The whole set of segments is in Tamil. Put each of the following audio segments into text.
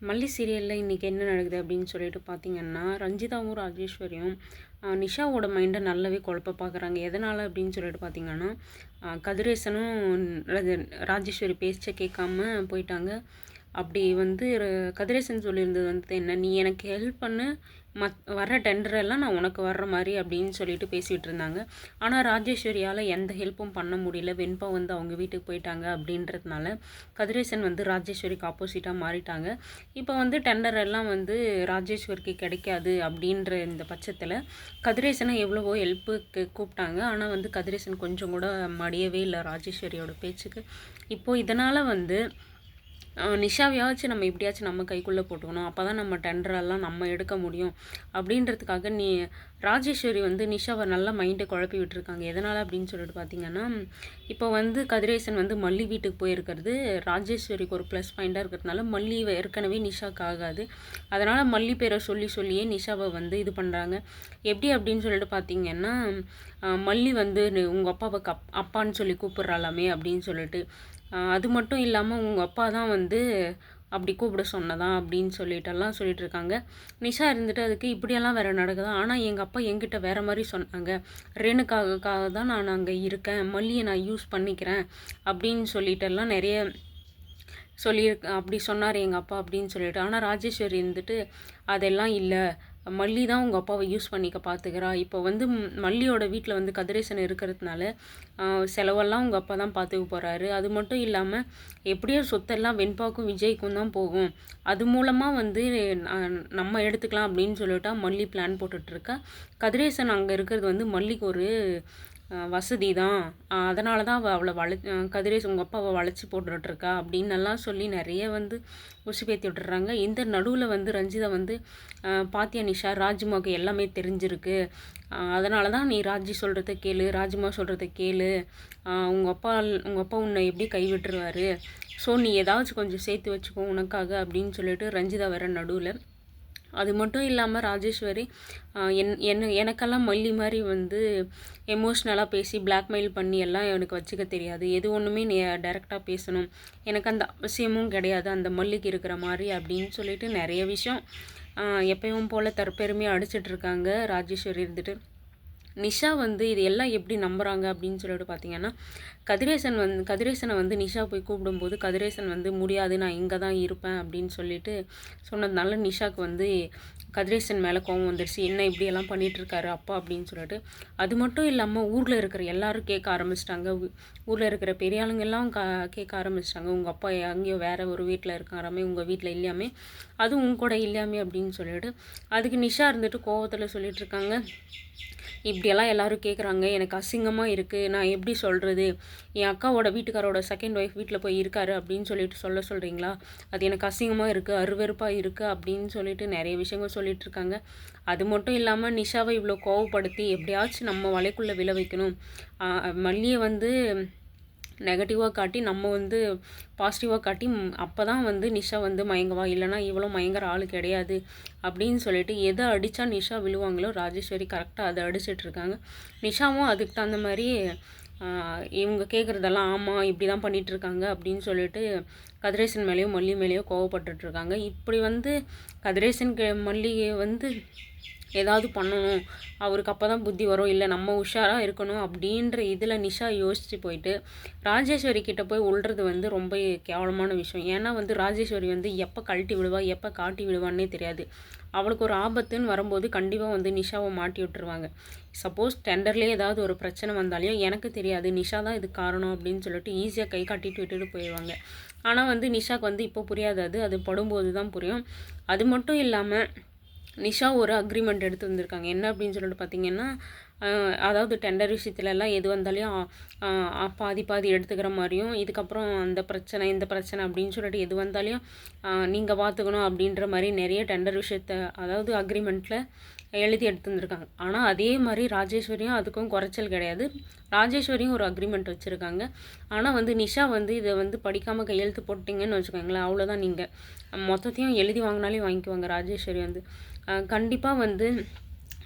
மல்லி சீரியலில் இன்றைக்கி என்ன நடக்குது அப்படின்னு சொல்லிட்டு பார்த்தீங்கன்னா ரஞ்சிதாவும் ராஜேஸ்வரியும் நிஷாவோட மைண்டை நல்லாவே குழப்ப பார்க்குறாங்க எதனால் அப்படின்னு சொல்லிட்டு பார்த்தீங்கன்னா கதிரேசனும் ராஜேஸ்வரி பேச்சை கேட்காம போயிட்டாங்க. அப்படி வந்து கதிரேசன் சொல்லியிருந்தது வந்து என்ன நீ எனக்கு ஹெல்ப் பண்ணு மத் வர டெண்டர் எல்லாம் நான் உனக்கு வர்ற மாதிரி அப்படின்னு சொல்லிட்டு பேசிகிட்டு இருந்தாங்க. ஆனால் ராஜேஸ்வரியால் எந்த ஹெல்ப்பும் பண்ண முடியல. வெண்பா வந்து அவங்க வீட்டுக்கு போயிட்டாங்க அப்படின்றதுனால கதிரேசன் வந்து ராஜேஸ்வரிக்கு ஆப்போசிட்டாக மாறிட்டாங்க. இப்போ வந்து டெண்டர் எல்லாம் வந்து ராஜேஸ்வரிக்கு கிடைக்காது அப்படின்ற இந்த பட்சத்தில் கதிரேசனை எவ்வளவோ ஹெல்ப்புக்கு கூப்பிட்டாங்க. ஆனால் வந்து கதிரேசன் கொஞ்சம் கூட மடியவே இல்லை ராஜேஸ்வரியோட பேச்சுக்கு. இப்போது இதனால் வந்து நிஷாவையாச்சும் நம்ம எப்படியாச்சும் நம்ம கைக்குள்ளே போட்டுக்கணும். அப்போ தான் நம்ம டெண்டரெல்லாம் நம்ம எடுக்க முடியும். அப்படின்றதுக்காக நீ ராஜேஸ்வரி வந்து நிஷாவை நல்லா மைண்டை குழப்பி விட்டுருக்காங்க. எதனால் அப்படின்னு சொல்லிட்டு பார்த்தீங்கன்னா இப்போ வந்து கதிரேசன் வந்து மல்லி வீட்டுக்கு போயிருக்கிறது. ராஜேஸ்வரிக்கு ஒரு ப்ளஸ் பாயிண்ட்டாக இருக்கிறதுனால மல்லி ஏற்கனவே நிஷாக்கு ஆகாது. அதனால் மல்லி பேரை சொல்லி சொல்லியே நிஷாவை வந்து இது பண்ணுறாங்க எப்படி அப்படின்னு சொல்லிட்டு பார்த்தீங்கன்னா மல்லி வந்து உங்கள் அப்பாவை கப் அப்பான்னு சொல்லி கூப்பிட்றாலாமே அப்படின்னு சொல்லிட்டு அது மட்டும் இல்லாமல் உங்கள் அப்பா தான் வந்து அப்படி கூப்பிட சொன்னதான் அப்படின்னு சொல்லிட்டெல்லாம் சொல்லிட்டு இருக்காங்க. நிஷா இருந்துட்டு அதுக்கு இப்படியெல்லாம் வேற நடக்குதா? ஆனால் எங்கள் அப்பா எங்கிட்ட வேற மாதிரி சொன்னாங்க. ரேணுக்காகக்காக தான் நான் அங்கே இருக்கேன். மல்லியை நான் யூஸ் பண்ணிக்கிறேன் அப்படின்னு சொல்லிட்டெல்லாம் நிறைய சொல்லியிருக்க அப்படி சொன்னார் எங்கள் அப்பா அப்படின்னு சொல்லிட்டு. ஆனால் ராஜேஸ்வரி இருந்துட்டு அதெல்லாம் இல்லை. மல்லி தான் உங்கள் அப்பாவை யூஸ் பண்ணிக்க பார்த்துக்கிறா இப்போ வந்து மல்லியோட வீட்டில் வந்து கதிரேசன் இருக்கிறதுனால செலவெல்லாம் உங்கள் அப்பா தான் பார்த்துக்க போகிறாரு அது மட்டும் இல்லாமல் எப்படியோ சொத்தெல்லாம் வெண்பாக்கும் விஜய்க்கும் தான் போகும். அது மூலமாக வந்து நான் நம்ம எடுத்துக்கலாம் அப்படின்னு சொல்லிட்டா மல்லி பிளான் போட்டுட்ருக்கா கதிரேசன் அங்கே இருக்கிறது வந்து மல்லிக்கு ஒரு வசதி தான் அதனால தான் அவள் அவளை வள அஹ் கதிரேஷ் உங்கள் அப்பா அவள் வளைச்சி போட்டுட்ருக்கா அப்படின்னு எல்லாம் சொல்லி நிறைய வந்து உசுப்பேத்தி விட்டுறாங்க இந்த நடுவில் வந்து ரஞ்சிதா வந்து பாத்தியா நிஷா ராஜ்மாவுக்கு எல்லாமே தெரிஞ்சிருக்கு. அதனால தான் நீ ராஜி சொல்கிறத கேளு ராஜ்மா சொல்கிறத கேளு. உங்கள் அப்பா உங்கள் அப்பா உன்னை எப்படி கைவிட்டுருவாரு? ஸோ நீ ஏதாச்சும் கொஞ்சம் சேர்த்து வச்சுக்கோ உனக்காக அப்படின்னு சொல்லிட்டு ரஞ்சிதா வர நடுவில் அது மட்டும் இல்லாமல் ராஜேஸ்வரி என் என்ன எனக்கெல்லாம் மல்லி மாதிரி வந்து எமோஷ்னலாக பேசி பிளாக்மெயில் பண்ணி எல்லாம் எனக்கு வச்சுக்க தெரியாது. எது ஒன்றுமே நீ டேரெக்டாக பேசணும். எனக்கு அந்த அவசியமும் கிடையாது. அந்த மல்லிக்கு இருக்கிற மாதிரி அப்படின்னு சொல்லிட்டு நிறைய விஷயம் எப்பயும் போல் தற்பெருமையாக அடிச்சிட்ருக்காங்க ராஜேஸ்வரி இருந்துட்டு. நிஷா வந்து இது எல்லாம் எப்படி நம்புகிறாங்க அப்படின்னு சொல்லிட்டு பார்த்தீங்கன்னா கதிரேசன் வந்து கதிரேசனை வந்து நிஷா போய் கூப்பிடும்போது கதிரேசன் வந்து முடியாது நான் இங்கே தான் இருப்பேன் அப்படின்னு சொல்லிட்டு சொன்னதுனால நிஷாக்கு வந்து கதிரேசன் மேலே கோவம் வந்துடுச்சு என்ன இப்படியெல்லாம் பண்ணிட்டு அப்பா? அப்படின்னு சொல்லிட்டு. அது மட்டும் இல்லாமல் ஊரில் இருக்கிற எல்லோரும் கேட்க ஆரம்பிச்சிட்டாங்க. ஊரில் இருக்கிற பெரிய ஆளுங்கெல்லாம் கா கேட்க ஆரம்பிச்சிட்டாங்க. உங்கள் அப்பா எங்கேயோ வேற ஒரு வீட்டில் இருக்காராமே உங்கள் வீட்டில் இல்லையாமே? அதுவும் உங்க கூட இல்லையாமே அப்படின்னு சொல்லிட்டு அதுக்கு நிஷா இருந்துட்டு கோவத்தில் சொல்லிட்டு இருக்காங்க. இப்படியெல்லாம் எல்லோரும் கேட்குறாங்க எனக்கு அசிங்கமாக இருக்குது நான் எப்படி சொல்கிறது என் அக்காவோட வீட்டுக்காரோட செகண்ட் ஒய்ஃப் வீட்டில் போய் இருக்காரு அப்படின்னு சொல்லிட்டு சொல்ல சொல்கிறீங்களா அது எனக்கு அசிங்கமாக இருக்குது அருவறுப்பாக இருக்குது அப்படின்னு சொல்லிட்டு நிறைய விஷயங்கள் சொல்லிட்டு இருக்காங்க. அது மட்டும் இல்லாமல் நிஷாவை இவ்வளோ கோவப்படுத்தி எப்படியாச்சும் நம்ம வலைக்குள்ளே விளை வைக்கணும். மல்லியை வந்து நெகட்டிவாக காட்டி நம்ம வந்து பாசிட்டிவாக காட்டி அப்போ தான் வந்து நிஷா வந்து மயங்குவா. இல்லைனா இவ்வளோ மயங்குற ஆள் கிடையாது அப்படின்னு சொல்லிட்டு எதை அடித்தா நிஷா விழுவாங்களோ ராஜேஸ்வரி கரெக்டாக அதை அடிச்சிட்ருக்காங்க நிஷாவும் அதுக்கு தகுந்த மாதிரி இவங்க கேட்குறதெல்லாம் ஆமாம் இப்படி தான் பண்ணிகிட்ருக்காங்க இருக்காங்க அப்படின்னு சொல்லிட்டு கதிரேசன் மேலேயோ மல்லி மேலேயோ கோவப்பட்டுட்டு இருக்காங்க. இப்படி வந்து கதிரேசன் கே- வந்து ஏதாவது பண்ணணும். அவருக்கு அப்போ தான் புத்தி வரும். இல்லை நம்ம உஷாராக இருக்கணும் அப்படின்ற இதில் நிஷா யோசித்து போயிட்டு ராஜேஸ்வரி கிட்டே போய் உள்றது வந்து ரொம்ப கேவலமான விஷயம். ஏன்னா வந்து ராஜேஸ்வரி வந்து எப்போ கழட்டி விடுவா எப்போ காட்டி விடுவான்னே தெரியாது. அவளுக்கு ஒரு ஆபத்துன்னு வரும்போது கண்டிப்பாக வந்து நிஷாவை மாட்டி விட்டுருவாங்க. சப்போஸ் டெண்டர்லேயே ஏதாவது ஒரு பிரச்சனை வந்தாலையும் எனக்கு தெரியாது. நிஷா தான் இதுக்கு காரணம் அப்படின்னு சொல்லிட்டு ஈஸியாக கை காட்டிட்டு விட்டுட்டு போயிடுவாங்க ஆனால் வந்து நிஷாக்கு வந்து இப்போ புரியாது. அது அது படும்போது தான் புரியும். அது மட்டும் இல்லாமல் நிஷா ஒரு அக்ரிமெண்ட் எடுத்து வந்திருக்காங்க. என்ன அப்படின்னு சொல்லிட்டு பார்த்தீங்கன்னா அதாவது டெண்டர் விஷயத்துலலாம் எது வந்தாலையும் பாதி பாதி எடுத்துக்கிற மாதிரியும் இதுக்கப்புறம் அந்த பிரச்சனை இந்த பிரச்சனை அப்படின்னு சொல்லிட்டு எது வந்தாலையும் நீங்கள் பார்த்துக்கணும் அப்படின்ற மாதிரி நிறைய டெண்டர் விஷயத்த அதாவது அக்ரிமெண்ட்டில் எழுதி எடுத்துருந்துருக்காங்க. ஆனால் அதே மாதிரி ராஜேஸ்வரியும் அதுக்கும் குறைச்சல் கிடையாது. ராஜேஸ்வரியும் ஒரு அக்ரிமெண்ட் வச்சுருக்காங்க. ஆனால் வந்து நிஷா வந்து இதை வந்து படிக்காமல் கையெழுத்து போட்டிங்கன்னு வச்சுக்கோங்களேன் அவ்வளோதான் நீங்கள் மொத்தத்தையும் எழுதி வாங்கினாலே வாங்கிக்குவாங்க ராஜேஸ்வரி வந்து. கண்டிப்பாக வந்து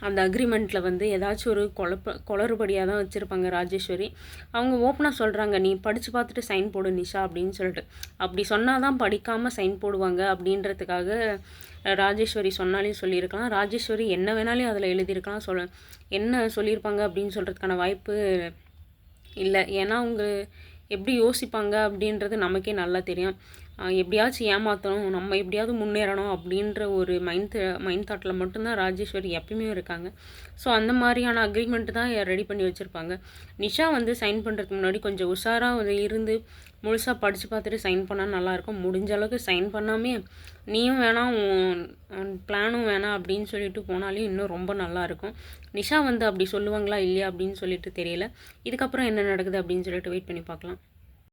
அந்த அக்ரிமெண்ட்டில் வந்து ஏதாச்சும் ஒரு குழப்ப குளறுபடியாக தான் வச்சுருப்பாங்க ராஜேஸ்வரி. அவங்க ஓப்பனாக சொல்கிறாங்க நீ படித்து பார்த்துட்டு சைன் போடு நிஷா அப்படின்னு சொல்லிட்டு. அப்படி சொன்னால் தான் படிக்காமல் சைன் போடுவாங்க அப்படின்றதுக்காக ராஜேஸ்வரி சொன்னாலையும் சொல்லியிருக்கலாம். ராஜேஸ்வரி என்ன வேணாலும் அதில் எழுதியிருக்கலாம். சொல்ல என்ன சொல்லியிருப்பாங்க அப்படின்னு சொல்கிறதுக்கான வாய்ப்பு இல்லை. ஏன்னா அவங்க எப்படி யோசிப்பாங்க அப்படின்றது நமக்கே நல்லா தெரியும். எப்படியாச்சும் ஏமாற்றணும் நம்ம எப்படியாவது முன்னேறணும் அப்படின்ற ஒரு மைண்ட் மைண்ட் தாட்டில் மட்டும்தான் ராஜேஸ்வரி எப்பயுமே இருக்காங்க. ஸோ அந்த மாதிரியான அக்ரிமெண்ட்டு தான் ரெடி பண்ணி வச்சுருப்பாங்க. நிஷா வந்து சைன் பண்ணுறதுக்கு முன்னாடி கொஞ்சம் உஷாராக இருந்து முழுசாக படித்து பார்த்துட்டு சைன் பண்ணால் நல்லாயிருக்கும். முடிஞ்ச அளவுக்கு சைன் பண்ணாமே நீயும் வேணாம் பிளானும் வேணாம் அப்படின்னு சொல்லிட்டு போனாலே இன்னும் ரொம்ப நல்லாயிருக்கும். நிஷா வந்து அப்படி சொல்லுவாங்களா இல்லையா அப்படின்னு சொல்லிட்டு தெரியல. இதுக்கப்புறம் என்ன நடக்குது அப்படின்னு சொல்லிட்டு வெயிட் பண்ணி பார்க்கலாம்.